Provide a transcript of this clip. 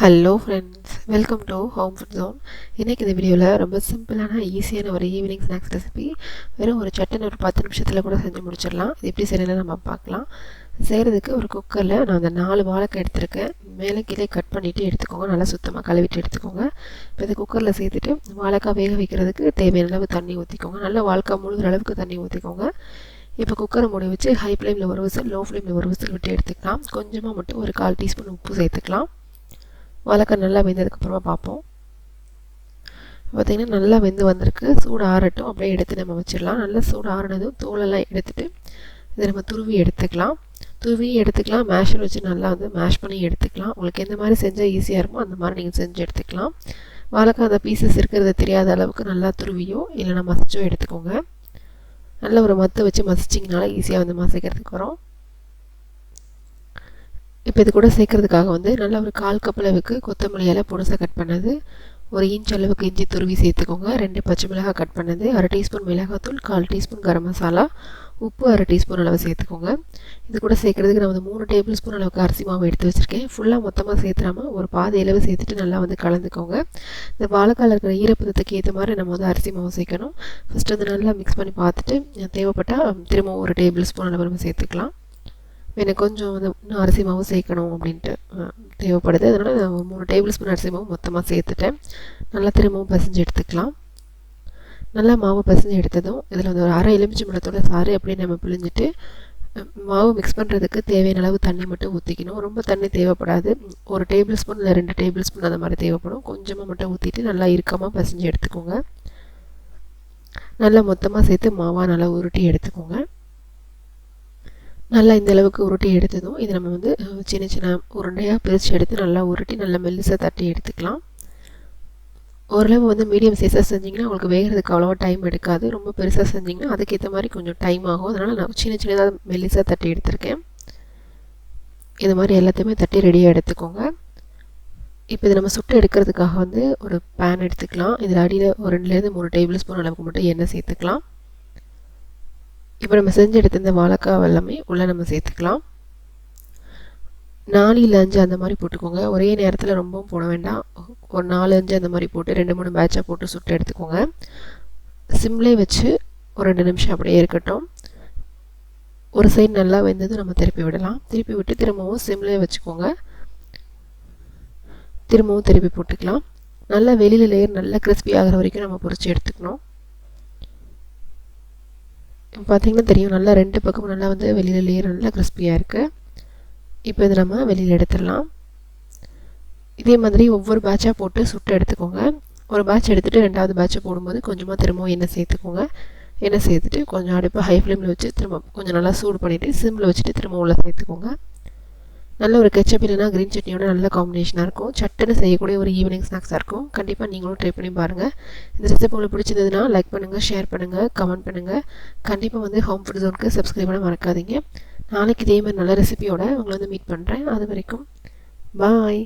Hello friends welcome to home food zone இன்றைக்கி இந்த வீடியோவில் ரொம்ப சிம்பிளான ஈஸியான ஒரு ஈவினிங் ஸ்நாக்ஸ் ரெசிபி வெறும் ஒரு சட்டன் ஒரு பத்து நிமிஷத்தில் கூட செஞ்சு முடிச்சிடலாம். இது எப்படி செய்யணும்னு நம்ம பார்க்கலாம். செய்கிறதுக்கு ஒரு குக்கரில் நான் அந்த நாலு வாழைக்காய் எடுத்திருக்கேன். மேலே கீழே கட் பண்ணிவிட்டு எடுத்துக்கோங்க. நல்லா சுத்தமாக கழுவிட்டு எடுத்துக்கோங்க. இப்போ இந்த குக்கரில் சேர்த்துட்டு வாழைக்காய் வேக வைக்கிறதுக்கு தேவையான அளவு தண்ணி ஊற்றிக்கோங்க நல்லா வாழைக்காய் முழுகிற அளவுக்கு தண்ணி ஊற்றிக்கோங்க இப்போ குக்கரை மூடி வச்சு ஹை ஃப்ளேமில் ஒரு விசில் லோ ஃப்ளேமில் ஒரு விசில் விட்டு எடுத்துக்கலாம். கொஞ்சமாக மட்டும் ஒரு கால் டீஸ்பூன் உப்பு சேர்த்துக்கலாம். வாழைக்காய் நல்லா வெந்ததுக்கப்புறமா பார்ப்போம். பார்த்திங்கன்னா நல்லா வெந்து வந்திருக்கு. சூடு ஆறட்டும். அப்படியே எடுத்து நம்ம வச்சிடலாம். நல்லா சூடு ஆறினதும் தோலெல்லாம் எடுத்துகிட்டு இதை நம்ம துருவி எடுத்துக்கலாம். துருவி எடுத்துக்கலாம். மேஷர் வச்சு நல்லா வந்து மேஷ் பண்ணி எடுத்துக்கலாம். உங்களுக்கு எந்த மாதிரி செஞ்சால் ஈஸியாக இருக்குமோ அந்த மாதிரி நீங்கள் செஞ்சு எடுத்துக்கலாம். வாழைக்காய் அந்த பீசஸ் இருக்கிறது தெரியாத அளவுக்கு நல்லா துருவியோ இல்லைனா மசிச்சோ எடுத்துக்கோங்க. நல்ல ஒரு மத்து வச்சு மசிச்சிங்கனால ஈஸியாக வந்து மசிக்கிறதுக்கு வரும். இப்போ இது கூட சேர்க்கறதுக்காக வந்து நல்லா ஒரு கால் கப் அளவுக்கு கொத்தமல்லி இலை பொடுசாக கட் பண்ணது. ஒரு இன்ச் அளவுக்கு இஞ்சி துருவி சேர்த்துக்கோங்க. ரெண்டு பச்சை மிளகாய் கட் பண்ணது. அரை டீஸ்பூன் மிளகாத்தூள் கால் டீஸ்பூன் கரம் மசாலா உப்பு அரை டீஸ்பூன் அளவு சேர்த்துக்கோங்க. இது கூட சேர்க்குறதுக்கு நான் வந்து மூணு டேபிள் ஸ்பூன் அளவுக்கு அரிசி மாவு எடுத்து வச்சுருக்கேன். ஃபுல்லாக மொத்தமாக சேர்த்துறாமல் ஒரு பாதி அளவு சேர்த்துட்டு நல்லா வந்து கலந்துக்கோங்க. இந்த வாழைக்காயில் இருக்கிற ஈரப்பதத்துக்கு ஏற்ற மாதிரி நம்ம வந்து அரிசி மாவு சேர்க்கணும். ஃபஸ்ட்டு வந்து நல்லா மிக்ஸ் பண்ணி பார்த்துட்டு தேவைப்பட்டால் திரும்ப ஒரு டேபிள் ஸ்பூன் அளவு நம்ம சேர்த்துக்கலாம். எனக்கு கொஞ்சம் வந்து இன்னும் அரிசி மாவு சேர்க்கணும் அப்படின்ட்டு தேவைப்படுது. அதனால் நான் ஒரு மூணு டேபிள் ஸ்பூன் அரிசி மாவு மொத்தமாக சேர்த்துட்டேன். நல்லா திரும்பவும் பசைஞ்சு எடுத்துக்கலாம். நல்லா மாவு பசைஞ்சு எடுத்ததும் இதில் வந்து ஒரு அரை எலுமிச்சி மரத்தோட சாறு அப்படியே நம்ம பிழிஞ்சிட்டு மாவு மிக்ஸ் பண்ணுறதுக்கு தேவையான அளவு தண்ணி மட்டும் ஊற்றிக்கணும் ரொம்ப தண்ணி தேவைப்படாது. ஒரு டேபிள் ஸ்பூன் இல்லை ரெண்டு டேபிள் ஸ்பூன் அந்த மாதிரி தேவைப்படும். கொஞ்சமாக மட்டும் ஊற்றிட்டு நல்லா இறுக்கமாக பசைஞ்சு எடுத்துக்கோங்க. நல்லா மொத்தமாக சேர்த்து மாவாக நல்லா உருட்டி எடுத்துக்கோங்க. நல்லா இந்த அளவுக்கு உருட்டி எடுத்ததும் இது நம்ம வந்து சின்ன சின்ன உருண்டையாக பிரித்து எடுத்து நல்லா உருட்டி நல்லா மெல்லிசாக தட்டி எடுத்துக்கலாம். ஓரளவு வந்து மீடியம் சைஸாக செஞ்சிங்கன்னா உங்களுக்கு வேகிறதுக்கு அவ்வளோவா டைம் எடுக்காது. ரொம்ப பெருசாக செஞ்சிங்கன்னா அதுக்கேற்ற மாதிரி கொஞ்சம் டைம் ஆகும். அதனால் நான் சின்ன சின்னதாக மெல்லிசாக தட்டி எடுத்திருக்கேன். இது மாதிரி எல்லாத்தையுமே தட்டி ரெடியாக எடுத்துக்கோங்க. இப்போ இது நம்ம சுட்டு எடுக்கிறதுக்காக வந்து ஒரு பேன் எடுத்துக்கலாம். இதில் அடியில் ஒரு ரெண்டுலேருந்து மூணு டேபிள் ஸ்பூன் அளவுக்கு மட்டும் எண்ணெய் சேர்த்துக்கலாம். இப்போ நம்ம செஞ்சு எடுத்த இந்த வாழைக்காய் எல்லாமே உள்ளே நம்ம சேர்த்துக்கலாம். நாலு இல்லை அஞ்சு அந்த மாதிரி போட்டுக்கோங்க. ஒரே நேரத்தில் ரொம்பவும் போட வேண்டாம். ஒரு நாலு அஞ்சு அந்த மாதிரி போட்டு ரெண்டு மூணு பேட்சாக போட்டு சுட்டு எடுத்துக்கோங்க. சிம்லே வச்சு ஒரு ரெண்டு நிமிஷம் அப்படியே இருக்கட்டும். ஒரு சைடு நல்லா வெந்ததும் நம்ம திருப்பி விடலாம். திருப்பி விட்டு திரும்பவும் சிம்லே வச்சுக்கோங்க. திரும்பவும் திருப்பி போட்டுக்கலாம். நல்லா வெளியில் லேயர் நல்லா கிறிஸ்பி ஆகிற வரைக்கும் நம்ம பொறிச்சு எடுத்துக்கணும். பார்த்திங்கன்னா தெரியும் நல்லா ரெண்டு பக்கமும் நல்லா வந்து வெளியில் லேயர் நல்லா கிறிஸ்பியாக இருக்குது இப்போ இதை நம்ம வெளியில் எடுத்துடலாம். இதே மாதிரி ஒவ்வொரு பேட்சாக போட்டு சுட்டு எடுத்துக்கோங்க. ஒரு பேட்ச் எடுத்துகிட்டு ரெண்டாவது பேட்சை போடும்போது கொஞ்சமாக திரும்பவும் எண்ணெய் சேர்த்துக்கோங்க. எண்ணெய் சேர்த்துட்டு கொஞ்சம் அடுப்பு ஹை ஃப்ளேமில் வச்சு திரும்ப கொஞ்சம் நல்லா சூடு பண்ணிவிட்டு சிம்மில் வச்சுட்டு திரும்ப உள்ளே சேர்த்துக்கோங்க. நல்ல ஒரு கெச்சப் இல்லைனா க்ரீன் சட்னியோட நல்ல காம்பினேஷனாக இருக்கும். சட்டுன்னு செய்யக்கூடிய ஒரு ஈவினிங் ஸ்நாக்ஸாக இருக்கும். கண்டிப்பாக நீங்களும் ட்ரை பண்ணி பாருங்கள் இந்த ரெசிபி உங்களுக்கு பிடிச்சதுன்னா லைக் பண்ணுங்கள் ஷேர் பண்ணுங்கள் கமெண்ட் பண்ணுங்கள் கண்டிப்பாக வந்து ஹோம் ஃபுட் ஜோனுக்கு சப்ஸ்கிரைப் பண்ண மறக்காதீங்க. நாளைக்கு இதே மாதிரி நல்ல ரெசிபியோட உங்களை வந்து மீட் பண்ணுறேன் அது வரைக்கும் பாய்